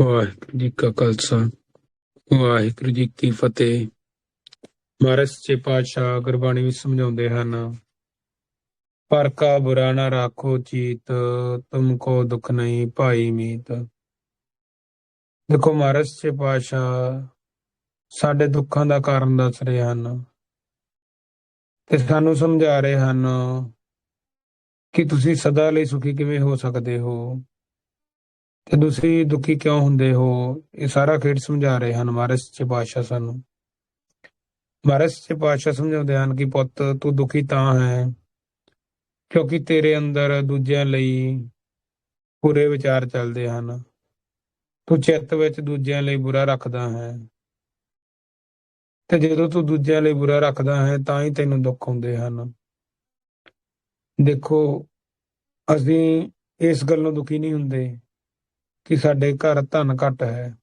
ਵਾਹਿਗੁਰੂ ਜੀ ਕਾ ਖਾਲਸਾ, ਵਾਹਿਗੁਰੂ ਜੀ ਕੀ ਫਤਿਹ। ਮਹਾਰਾਜ ਸੱਚੇ ਪਾਤਸ਼ਾਹ ਗੁਰਬਾਣੀ ਵਿੱਚ ਸਮਝਾਉਂਦੇ ਹਨ, ਪਰ ਕਾ ਬੁਰਾ ਨਾ ਰਾਖੋ ਚੀਤ, ਤੁਮ ਕੋ ਦੁਖ ਨਹੀਂ ਭਾਈ ਮੀਤ। ਦੇਖੋ ਮਹਾਰਾਜ ਸੱਚੇ ਪਾਤਸ਼ਾਹ ਸਾਡੇ ਦੁੱਖਾਂ ਦਾ ਕਾਰਨ ਦੱਸ ਰਹੇ ਹਨ ਤੇ ਸਾਨੂੰ ਸਮਝਾ ਰਹੇ ਹਨ ਕਿ ਤੁਸੀਂ ਸਦਾ ਲਈ ਸੁਖੀ ਕਿਵੇਂ ਹੋ ਸਕਦੇ ਹੋ? ਤੇ ਤੁਸੀਂ ਦੁਖੀ ਕਿਉਂ ਹੁੰਦੇ ਹੋ? ਇਹ ਸਾਰਾ ਖੇਡ ਸਮਝਾ ਰਹੇ ਹਨ ਮਹਾਰਾਜ ਸੱਚੇ ਪਾਤਸ਼ਾਹ ਸਾਨੂੰ। ਮਹਾਰਾਜ ਸੱਚੇ ਪਾਤਸ਼ਾਹ ਸਮਝਾਉਂਦੇ ਹਨ ਕਿ ਪੁੱਤ, ਤੂੰ ਦੁਖੀ ਤਾਂ ਹੈ, ਕਿਉਂਕਿ ਤੇਰੇ ਅੰਦਰ ਦੂਜਿਆਂ ਲਈ ਬੁਰੇ ਵਿਚਾਰ ਚੱਲਦੇ ਹਨ। ਤੂੰ ਚਿੱਤ ਵਿੱਚ ਦੂਜਿਆਂ ਲਈ ਬੁਰਾ ਰੱਖਦਾ ਹੈ। ਤੇ ਜਦੋਂ ਤੂੰ ਦੂਜਿਆਂ ਲਈ ਬੁਰਾ ਰੱਖਦਾ ਹੈ, ਤਾਂ ਹੀ ਤੈਨੂੰ ਦੁੱਖ ਹੁੰਦੇ ਹਨ। ਦੇਖੋ, ਅਸੀਂ ਇਸ ਗੱਲ ਨੂੰ ਦੁਖੀ ਨਹੀਂ ਹੁੰਦੇ। ਕਿ ਸਾਡੇ ਘਰ ਧਨ ਘੱਟ ਹੈ।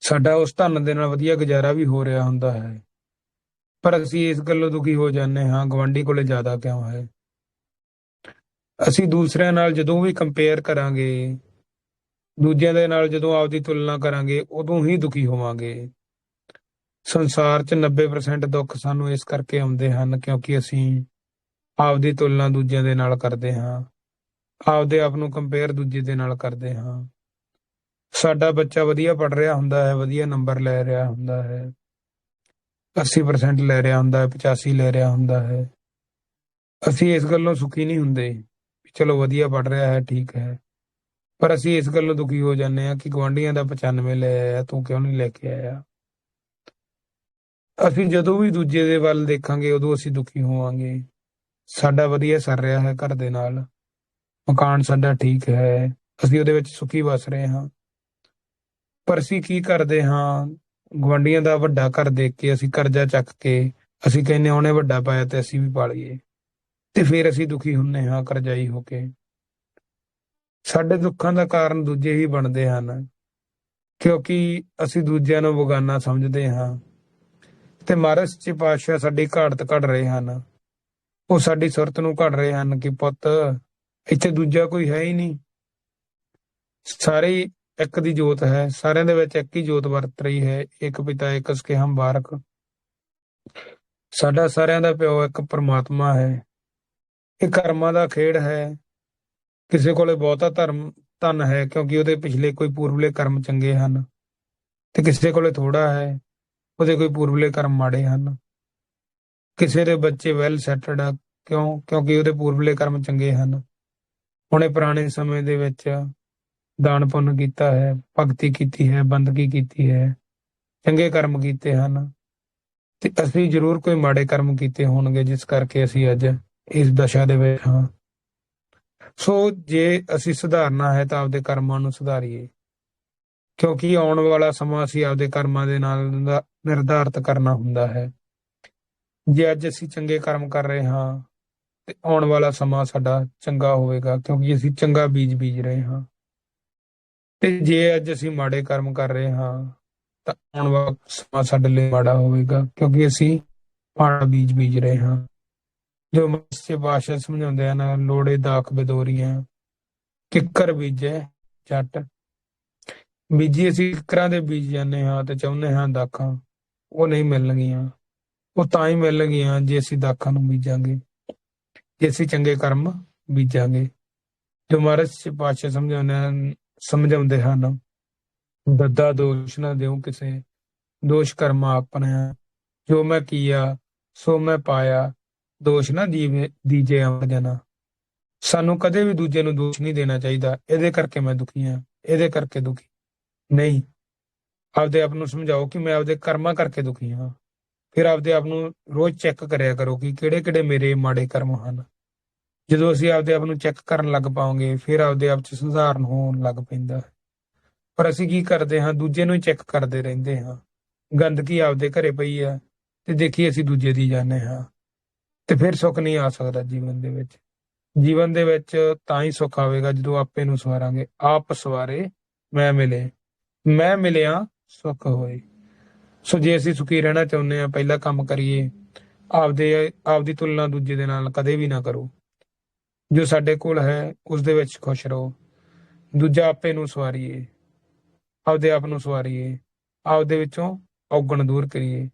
ਸਾਡਾ ਉਸ ਧਨ ਦੇ ਨਾਲ ਵਧੀਆ ਗੁਜ਼ਾਰਾ ਵੀ ਹੋ ਰਿਹਾ ਹੁੰਦਾ ਹੈ। ਪਰ ਅਸੀਂ ਇਸ ਗੱਲੋਂ ਦੁਖੀ ਹੋ ਜਾਂਦੇ ਹਾਂ ਗਵਾਂਢੀ ਕੋਲੇ ਜ਼ਿਆਦਾ ਕਿਉਂ ਹੈ? ਅਸੀਂ ਦੂਸਰਿਆਂ ਨਾਲ ਜਦੋਂ ਵੀ ਕੰਪੇਅਰ ਕਰਾਂਗੇ, ਦੂਜਿਆਂ ਦੇ ਨਾਲ ਜਦੋਂ ਆਪਦੀ ਤੁਲਨਾ ਕਰਾਂਗੇ, ਉਦੋਂ ਹੀ ਦੁਖੀ ਹੋਵਾਂਗੇ। ਸੰਸਾਰ 'ਚ 90% ਦੁੱਖ ਸਾਨੂੰ ਇਸ ਕਰਕੇ ਆਉਂਦੇ ਹਨ ਕਿਉਂਕਿ ਅਸੀਂ ਆਪਦੀ ਤੁਲਨਾ ਦੂਜਿਆਂ ਦੇ ਨਾਲ ਕਰਦੇ ਹਾਂ। ਆਪਦੇ ਆਪ ਨੂੰ ਕੰਪੇਅਰ ਦੂਜੇ ਦੇ ਨਾਲ ਕਰਦੇ ਹਾਂ। ਸਾਡਾ ਬੱਚਾ ਵਧੀਆ ਪੜ ਰਿਹਾ ਹੁੰਦਾ ਹੈ, ਵਧੀਆ ਨੰਬਰ ਲੈ ਰਿਹਾ ਹੁੰਦਾ ਹੈ 80% ਲੈ ਰਿਹਾ ਹੁੰਦਾ ਹੈ 85 ਲੈ ਰਿਹਾ ਹੁੰਦਾ ਹੈ। ਅਸੀਂ ਇਸ ਗੱਲੋਂ ਸੁਖੀ ਨਹੀਂ ਹੁੰਦੇ ਵੀ ਚਲੋ ਵਧੀਆ ਪੜ ਰਿਹਾ ਹੈ, ਠੀਕ ਹੈ। ਪਰ ਅਸੀਂ ਇਸ ਗੱਲੋਂ ਦੁਖੀ ਹੋ ਜਾਂਦੇ ਹਾਂ ਕਿ ਗਵਾਂਢੀਆਂ ਦਾ 95 ਲੈ ਆਇਆ, ਤੂੰ ਕਿਉਂ ਨਹੀਂ ਲੈ ਕੇ ਆਇਆ? ਅਸੀਂ ਜਦੋਂ ਵੀ ਦੂਜੇ ਦੇ ਵੱਲ ਦੇਖਾਂਗੇ, ਉਦੋਂ ਅਸੀਂ ਦੁਖੀ ਹੋਵਾਂਗੇ। ਸਾਡਾ ਵਧੀਆ ਸਰ ਰਿਹਾ ਹੈ ਘਰ ਦੇ ਨਾਲ। ਮਕਾਨ ਸਾਡਾ ਠੀਕ ਹੈ। ਅਸੀਂ ਉਹਦੇ ਵਿੱਚ ਸੁਖੀ ਵਸ ਰਹੇ ਹਾਂ। ਪਰ ਅਸੀਂ ਕੀ ਕਰਦੇ ਹਾਂ? ਗਵੰਡੀਆਂ ਦਾ ਵੱਡਾ ਘਰ ਦੇਖ ਕੇ ਅਸੀਂ ਕਰਜ਼ਾ ਚੱਕ ਕੇ ਅਸੀਂ ਕਹਿੰਨੇ ਉਹਨੇ ਵੱਡਾ ਪਾਇਆ ਤੇ ਅਸੀਂ ਵੀ ਪਾ ਲਈਏ। ਤੇ ਫਿਰ ਅਸੀਂ ਦੁਖੀ ਹੁੰਨੇ ਹਾਂ, ਕਰਜ਼ਾਈ ਹੋ ਕੇ। ਸਾਡੇ ਦੁੱਖਾਂ ਦਾ ਕਾਰਨ ਦੂਜੇ ਹੀ ਬਣਦੇ ਹਨ। ਕਿਉਂਕਿ ਅਸੀਂ ਦੂਜਿਆਂ ਨੂੰ ਬਗਾਨਾ ਸਮਝਦੇ ਹਾਂ। ਤੇ ਮਹਾਰਾਜ ਸੱਚੇ ਪਾਤਸ਼ਾਹ ਸਾਡੀ ਘਾੜਤ ਘੜ ਰਹੇ ਹਨ। ਉਹ ਸਾਡੀ ਸੁਰਤ ਨੂੰ ਘੜ ਰਹੇ ਹਨ ਕਿ ਪੁੱਤ ਇੱਥੇ ਦੂਜਾ ਕੋਈ ਹੈ ਹੀ ਨਹੀਂ। ਸਾਰੇ ਇੱਕ ਦੀ ਜੋਤ ਹੈ, ਸਾਰਿਆਂ ਦੇ ਵਿੱਚ ਇੱਕ ਹੀ ਜੋਤ ਵਰਤ ਰਹੀ ਹੈ, ਇੱਕ ਪਿਤਾ, ਇੱਕ ਸਕੇ ਹਮ ਬਾਰਕ। ਸਾਡਾ ਸਾਰਿਆਂ ਦਾ ਪਿਓ ਇੱਕ ਪਰਮਾਤਮਾ ਹੈ। ਇਹ ਕਰਮਾਂ ਦਾ ਖੇਡ ਹੈ। ਕਿਸੇ ਕੋਲੇ ਬਹੁਤਾ ਧਰਮ ਧਨ ਹੈ, ਕਿਉਂਕਿ ਉਹਦੇ ਪਿਛਲੇ ਕੋਈ ਪੂਰਵਲੇ ਕਰਮ ਚੰਗੇ ਹਨ। ਤੇ ਕਿਸੇ ਕੋਲੇ ਥੋੜਾ ਹੈ, ਉਹਦੇ ਕੋਈ ਪੂਰਵਲੇ ਕਰਮ ਮਾੜੇ ਹਨ। ਕਿਸੇ ਦੇ ਬੱਚੇ ਵੈਲ ਸੈਟਲਡ ਆ, ਕਿਉਂ? ਕਿਉਂਕਿ ਉਹਦੇ ਪੂਰਵਲੇ ਕਰਮ ਚੰਗੇ ਹਨ। ਉਹਨੇ ਪੁਰਾਣੇ ਸਮੇਂ ਦੇ ਵਿੱਚ ਦਾਨ ਪੁੰਨ ਕੀਤਾ ਹੈ, ਭਗਤੀ ਕੀਤੀ ਹੈ, ਬੰਦਗੀ ਕੀਤੀ ਹੈ, ਚੰਗੇ ਕਰਮ ਕੀਤੇ ਹਨ। ਤੇ ਅਸੀਂ ਜ਼ਰੂਰ ਕੋਈ ਮਾੜੇ ਕਰਮ ਕੀਤੇ ਹੋਣਗੇ, ਜਿਸ ਕਰਕੇ ਅਸੀਂ ਅੱਜ ਇਸ ਦਸ਼ਾ ਦੇ ਵਿੱਚ ਹਾਂ। ਸੋ ਜੇ ਅਸੀਂ ਸੁਧਾਰਨਾ ਹੈ ਤਾਂ ਆਪਦੇ ਕਰਮਾਂ ਨੂੰ ਸੁਧਾਰੀਏ। ਕਿਉਂਕਿ ਆਉਣ ਵਾਲਾ ਸਮਾਂ ਅਸੀਂ ਆਪਦੇ ਕਰਮਾਂ ਦੇ ਨਾਲ ਨਿਰਧਾਰਤ ਕਰਨਾ ਹੁੰਦਾ ਹੈ। ਜੇ ਅੱਜ ਅਸੀਂ ਚੰਗੇ ਕਰਮ ਕਰ ਰਹੇ ਹਾਂ ਤੇ ਆਉਣ ਵਾਲਾ ਸਮਾਂ ਸਾਡਾ ਚੰਗਾ ਹੋਵੇਗਾ, ਕਿਉਂਕਿ ਅਸੀਂ ਚੰਗਾ ਬੀਜ ਬੀਜ ਰਹੇ ਹਾਂ। ਤੇ ਜੇ ਅੱਜ ਅਸੀਂ ਮਾੜੇ ਕਰਮ ਕਰ ਰਹੇ ਹਾਂ, ਤਾਂ ਆਉਣ ਵਾਲਾ ਸਮਾਂ ਸਾਡੇ ਲਈ ਮਾੜਾ ਹੋਵੇਗਾ, ਕਿਉਂਕਿ ਅਸੀਂ ਮਾੜਾ ਬੀਜ ਬੀਜ ਰਹੇ ਹਾਂ। ਜੋ ਮਸਤੇ ਬਾਸ਼ਾ ਸਮਝਾਉਂਦੇ ਹਨ ਲੋੜੇ ਦਾਖ, ਬਦੋਰੀਆਂ, ਕਿੱਕਰ ਬੀਜੇ, ਜੱਟ। ਬੀਜੀ ਅਸੀਂ ਕਿੱਕਰਾਂ ਦੇ ਬੀਜ ਜਾਂਦੇ ਹਾਂ ਤੇ ਚਾਹੁੰਦੇ ਹਾਂ ਦਾਖਾਂ, ਉਹ ਨਹੀਂ ਮਿਲਣਗੀਆਂ। ਉਹ ਤਾਂ ਹੀ ਮਿਲਣਗੀਆਂ ਜੇ ਅਸੀਂ ਦਾਖਾਂ ਨੂੰ ਬੀਜਾਂਗੇ। ਜੇ ਅਸੀਂ ਚੰਗੇ ਕਰਮ ਬੀਜਾਂਗੇ, ਜੋ ਮਹਾਰਾਜ ਪਾਤਸ਼ਾਹ ਸਮਝਾਉਂਦੇ ਹਨ ਸਮਝਾਉਂਦੇ ਹਨ। ਦੱਦਾ ਦੋਸ਼ ਨਾ ਦਿਉ ਕਿਸੇ, ਦੋਸ਼ ਕਰਮ ਆਪਣਾ, ਜੋ ਮੈਂ ਕੀਆ, ਸੋ ਮੈਂ ਪਾਇਆ, ਦੋਸ਼ ਨਾ ਦੀਵੇ, ਦੀਜੇ ਅਮਰ ਜਨਾ ਸਾਨੂੰ ਕਦੇ ਵੀ ਦੂਜੇ ਨੂੰ ਦੋਸ਼ ਨਹੀਂ ਦੇਣਾ ਚਾਹੀਦਾ, ਇਹਦੇ ਕਰਕੇ ਮੈਂ ਦੁਖੀ ਹਾਂ, ਇਹਦੇ ਕਰਕੇ ਦੁਖੀ। ਨਹੀਂ, ਆਪਦੇ ਆਪ ਨੂੰ ਸਮਝਾਓ ਕਿ ਮੈਂ ਆਪਦੇ ਕਰਮਾਂ ਕਰਕੇ ਦੁਖੀ ਹਾਂ। ਫਿਰ ਆਪਦੇ ਆਪ ਨੂੰ ਰੋਜ਼ ਚੈੱਕ ਕਰਿਆ ਕਰੋ ਕਿ ਕਿਹੜੇ-ਕਿਹੜੇ ਮੇਰੇ ਮਾੜੇ ਕਰਮ ਹਨ। ਜਦੋਂ ਅਸੀਂ ਆਪਦੇ ਆਪ ਨੂੰ ਚੈੱਕ ਕਰਨ ਲੱਗ ਪਾਉਂਗੇ, ਫਿਰ ਆਪਦੇ ਆਪ 'ਚ ਸੁਧਾਰਨ ਹੋਣ ਲੱਗ ਪੈਂਦਾ ਪਰ ਅਸੀਂ ਕੀ ਕਰਦੇ ਹਾਂ? ਦੂਜੇ ਨੂੰ ਹੀ ਚੈੱਕ ਕਰਦੇ ਰਹਿੰਦੇ ਹਾਂ। ਗੰਦਗੀ ਆਪਦੇ ਘਰੇ ਪਈ ਆ ਤੇ ਦੇਖੀ ਅਸੀਂ ਦੂਜੇ ਦੀ ਜਾਂਦੇ ਹਾਂ। ਤੇ ਫਿਰ ਸੁੱਖ ਨਹੀਂ ਆ ਸਕਦਾ ਜੀਵਨ ਦੇ ਵਿੱਚ। ਜੀਵਨ ਦੇ ਵਿੱਚ ਤਾਂ ਹੀ ਸੁੱਖ ਆਵੇਗਾ ਜਦੋਂ ਆਪੇ ਨੂੰ ਸਵਾਰਾਂਗੇ। ਆਪ ਸਵਾਰੇ, ਮੈਂ ਮਿਲੇ। ਮੈਂ ਮਿਲਿਆ, ਸੁੱਖ ਹੋਏ। ਸੋ ਜੇ ਅਸੀਂ ਸੁਖੀ ਰਹਿਣਾ ਚਾਹੁੰਦੇ ਆ ਪਹਿਲਾ ਕੰਮ ਕਰੀਏ। ਆਪਦੇ, ਆਪਦੀ ਤੁਲਨਾ ਦੂਜੇ ਦੇ ਨਾਲ ਕਦੇ ਵੀ ਨਾ ਕਰੋ। ਜੋ ਸਾਡੇ ਕੋਲ ਹੈ, ਉਸ ਦੇ ਵਿੱਚ ਖੁਸ਼ ਰਹੋ। ਦੂਜਾ ਆਪੇ ਨੂੰ ਸਵਾਰੀਏ। ਆਪਦੇ ਆਪ ਨੂੰ ਸਵਾਰੀਏ। ਆਪਦੇ ਵਿੱਚੋਂ ਔਗਣ ਦੂਰ ਕਰੀਏ।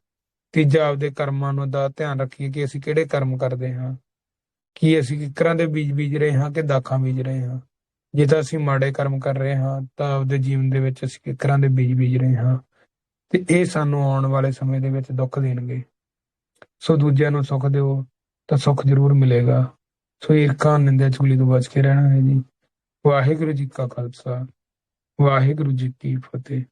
ਤੀਜਾ ਆਪਦੇ ਕਰਮਾਂ ਨੂੰ ਦਾ ਧਿਆਨ ਰੱਖੀਏ ਕਿ ਅਸੀਂ ਕਿਹੜੇ ਕਰਮ ਕਰਦੇ ਹਾਂ। ਕੀ ਅਸੀਂ ਕਿਕਰਾਂ ਦੇ ਬੀਜ ਬੀਜ ਰਹੇ ਹਾਂ ਕਿ ਦਾਖਾਂ ਬੀਜ ਰਹੇ ਹਾਂ। ਜੇ ਤਾਂ ਅਸੀਂ ਮਾੜੇ ਕਰਮ ਕਰ ਰਹੇ ਹਾਂ, ਤਾਂ ਆਪਦੇ ਜੀਵਨ ਦੇ ਵਿੱਚ ਅਸੀਂ ਕਿਕਰਾਂ ਦੇ ਬੀਜ ਬੀਜ ਰਹੇ ਹਾਂ। ਤੇ ਇਹ ਸਾਨੂੰ ਆਉਣ ਵਾਲੇ ਸਮੇਂ ਦੇ ਵਿੱਚ ਦੁੱਖ ਦੇਣਗੇ। ਸੋ ਦੂਜਿਆਂ ਨੂੰ ਸੁੱਖ ਦਿਓ, ਤਾਂ ਸੁੱਖ ਜ਼ਰੂਰ ਮਿਲੇਗਾ। ਸੋ ਈਰਖਾ ਨਿੰਦਿਆ ਚੁਗਲੀ ਤੋਂ ਬਚ ਕੇ ਰਹਿਣਾ ਹੈ ਜੀ। ਵਾਹਿਗੁਰੂ ਜੀ ਕਾ ਖਾਲਸਾ, ਵਾਹਿਗੁਰੂ ਜੀ ਕੀ ਫਤਿਹ।